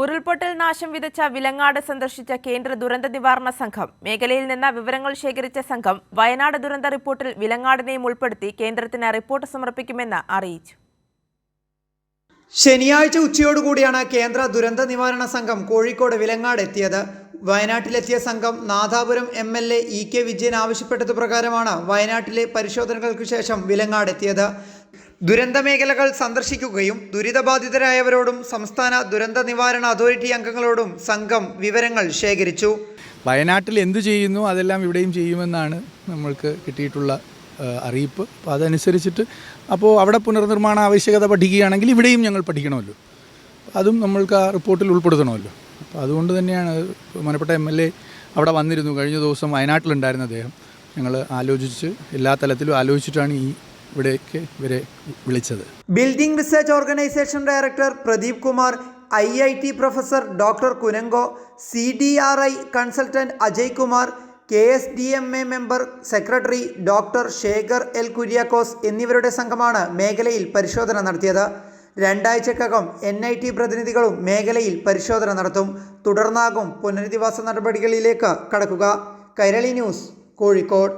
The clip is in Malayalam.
ഉരുൾപൊട്ടൽ നാശം വിതച്ച വിലങ്ങാട് സന്ദർശിച്ച കേന്ദ്ര ദുരന്ത നിവാരണ സംഘം മേഖലയിൽ നിന്ന് വിവരങ്ങൾ ശേഖരിച്ച സംഘം വയനാട് ദുരന്ത റിപ്പോർട്ടിൽ വിലങ്ങാടിനെയും ഉൾപ്പെടുത്തി കേന്ദ്രത്തിന് റിപ്പോർട്ട് സമർപ്പിക്കുമെന്ന് അറിയിച്ചു. ശനിയാഴ്ച ഉച്ചയോടുകൂടിയാണ് കേന്ദ്ര ദുരന്ത നിവാരണ സംഘം കോഴിക്കോട് വിലങ്ങാട് എത്തിയത്. വയനാട്ടിലെത്തിയ സംഘം Nadapuram M L A E K Vijayan ആവശ്യപ്പെട്ടത് പ്രകാരമാണ് വയനാട്ടിലെ പരിശോധനകൾക്ക് ശേഷം വിലങ്ങാട് എത്തിയത്. ദുരന്ത മേഖലകൾ സന്ദർശിക്കുകയും ദുരിതബാധിതരായവരോടും സംസ്ഥാന ദുരന്ത നിവാരണ അതോറിറ്റി അംഗങ്ങളോടും സംഘം വിവരങ്ങൾ ശേഖരിച്ചു. വയനാട്ടിൽ എന്തു ചെയ്യുന്നു അതെല്ലാം ഇവിടെയും ചെയ്യുമെന്നാണ് നമ്മൾക്ക് കിട്ടിയിട്ടുള്ള അറിയിപ്പ്. അപ്പോൾ അതനുസരിച്ചിട്ട് അപ്പോൾ അവിടെ പുനർനിർമ്മാണ ആവശ്യകത പഠിക്കുകയാണെങ്കിൽ ഇവിടെയും ഞങ്ങൾ പഠിക്കണമല്ലോ. അതും നമ്മൾക്ക് ആ റിപ്പോർട്ടിൽ ഉൾപ്പെടുത്തണമല്ലോ. അപ്പോൾ അതുകൊണ്ട് തന്നെയാണ് മനപ്പെട്ട എം എൽ എ അവിടെ വന്നിരുന്നു. കഴിഞ്ഞ ദിവസം വയനാട്ടിലുണ്ടായിരുന്ന അദ്ദേഹം. ഞങ്ങൾ ആലോചിച്ച് എല്ലാ തലത്തിലും ആലോചിച്ചിട്ടാണ് ഈ ഇവിടേക്ക് ഇവരെ വിളിച്ചത്. Building research organisation director Pradeep Kumar I I T professor doctor Kanungo C D R I consultant Ajay Kumar K S D M A member secretary doctor Shekhar L Kuriakose എന്നിവരുടെ സംഘമാണ് മേഖലയിൽ പരിശോധന നടത്തിയത്. രണ്ടാഴ്ചക്കകം എൻ ഐ ടി പ്രതിനിധികളും മേഖലയിൽ പരിശോധന നടത്തും. തുടർന്നാകും പുനരധിവാസ നടപടികളിലേക്ക് കടക്കുക. കൈരളി ന്യൂസ് കോഴിക്കോട്.